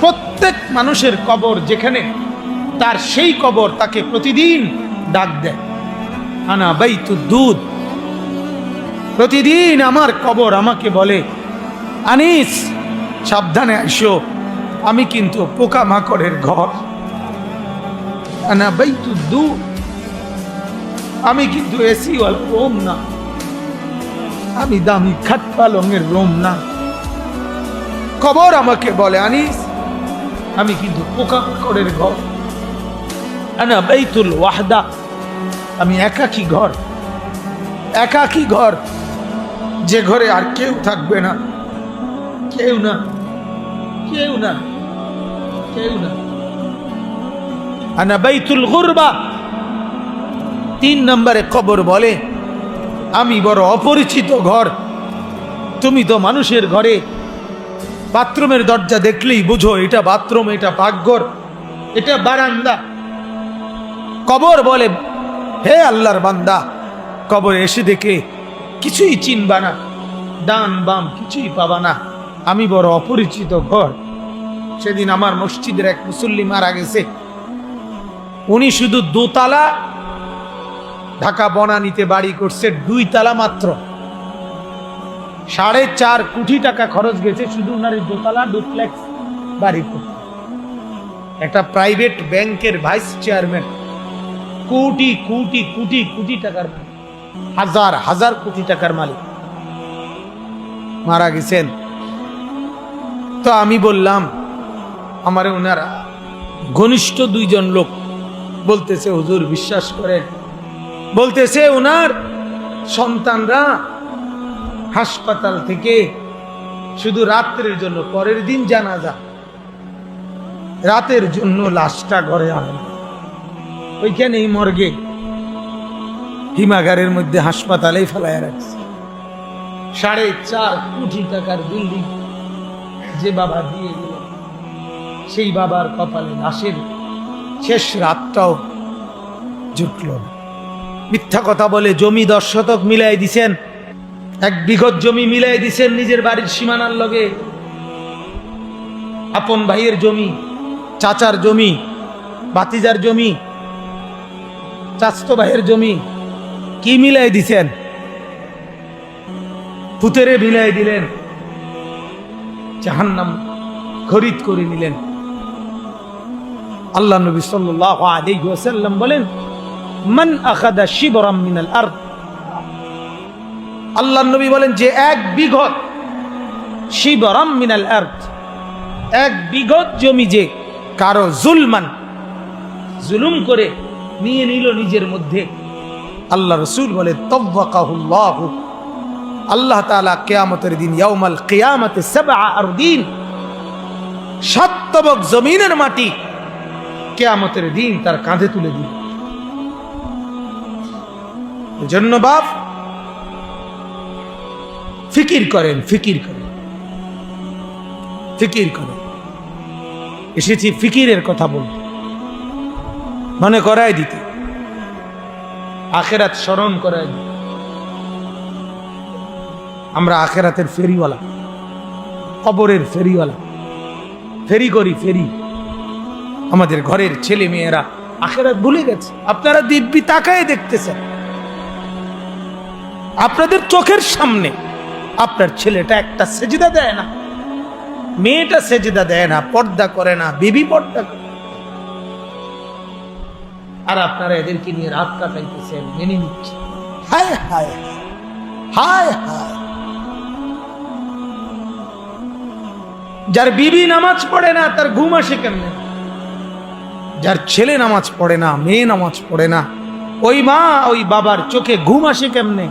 প্রত্যেক মানুষের কবর যেখানে, তার সেই কবর তাকে প্রতিদিন ডাক দেয়। আনা বাইতু দুধ। প্রতিদিন আমার কবর আমাকে বলে, আনিস, সাবধানে আসো, আমি কিন্তু পোকামাকড়ের ঘর। আনা বাইতু দুধ। আমি কিন্তু এসি রোম না। আমি দামি খাট পালঙের রোম না। কবর আমাকে বলে, আনিস আমি কিন্তু পোকামাকড়ের ঘর। আনা বাইতুল ওয়াহদা। আমি একাকী ঘর। একাকী ঘর। যে ঘরে আর কেউ থাকবে না। কেউ না। কেউ না। কেউ না। আনা বাইতুল তিন নম্বরে কবর বলে, আমি বড় অপরিচিত ঘর। তুমি তো মানুষের ঘরে বাথরুমের দরজা দেখলেই বুঝো, এটা বাথরুম, এটা পাকঘর, এটা বারান্দা। কবর বলে, হে আল্লাহর বান্দা, কবর এসে দেখে কিছুই চিনবা না ডান বাম কিছুই পাবা না। আমি বড় অপরিচিত ঘর। সেদিন আমার মসজিদের এক মুসল্লি মারা গেছে। উনি শুধু দোতলা, ঢাকা বনানীতে বাড়ি করছে দুই তালা মাত্র। সাড়ে চার কোটি টাকা খরচ গেছে শুধু ওনার দোতলা ডুপ্লেক্স বাড়ি একটা প্রাইভেট ব্যাংকের ভাইস চেয়ারম্যান কোটি কোটি কোটি কোটি টাকার হাজার হাজার কোটি টাকার মালিক মারা গেছেন। তো আমি বললাম, আমার ওনারা ঘনিষ্ঠ দুইজন লোক বলতেছে, হুজুর বিশ্বাস করেন। বলতেছে, ওনার সন্তানরা হাসপাতাল থেকে শুধু রাত্রের জন্য, পরের দিন জানাজা। রাতের জন্য লাশটা ঘরে আনে এই মর্গে হিমাগারের মধ্যে হাসপাতালেই ফেলায় রাখছে। সাড়ে চার কোটি টাকার বিল্ডিং যে বাবা দিয়ে দিল, সেই বাবার কপালে লাশের শেষ রাতটাও জুটল মিথ্যা কথা বলে জমি দশ শতক মিলাই দিছেন এক বিঘত জমি মিলাই দিছেন নিজের বাড়ির সীমানার লগে। আপন ভাইয়ের জমি, চাচার জমি বাতিজার জমি, চাচতো ভাইয়ের জমি, কি মিলাই দিছেন? পুতেরে মিলাই দিলেন। জাহান্নাম খরিদ করে নিলেন। আল্লাহ নবী আলাইহি ওয়াসাল্লাম বলেন, মান আখাদা শিবরাম মিনাল আরদ। আল্লাহ নবী বলেন যে এক বিঘত শিবরাম মিনাল আরদ, এক বিঘত জমি যে কারও জুলমান, জুলুম করে নিয়ে নিল নিজের মধ্যে। আল্লাহ রসুল বলে, তব্বাকাহুল্লাহ। আল্লাহ তাআলা কিয়ামতের দিন, ইয়াউমাল কিয়ামতে সাবআ আরদিন সাত তবক জমিনের মাটি কেয়ামতের দিন তার কাঁধে তুলে দিল এজন্য বাপ ফিকির করেন ফিকির করেন। ফিকির করেন। এসেছি ফিকিরের কথা বলতে। মনে করাই দিতে। আখেরাত স্মরণ করাই দিতে। আমরা আখেরাতের ফেরিওয়ালা। কবরের ফেরিওয়ালা। ফেরি করি, ফেরি। আমাদের ঘরের ছেলে মেয়েরা আখেরাত ভুলে গেছে। আপনারা দিব্যি তাকায় দেখতেছেন। আপনাদের চোখের সামনে আপনার ছেলেটা একটা সেজদা দেয় না। মেয়েটা সেজদা দেয় না, পর্দা করে না, বিবি পর্দা করে। আর আপনারা এদেরকে নিয়ে রাত কাটাইতেছেন মেনে নিচ্ছে। হায় হায় হায় হায়। যার বিবি নামাজ পড়ে না, তার ঘুম আসে কেমনে? যার ছেলে নামাজ পড়ে না, মেয়ে নামাজ পড়ে না, ওই মা, ওই বাবার চোখে ঘুম আসে কেমনে?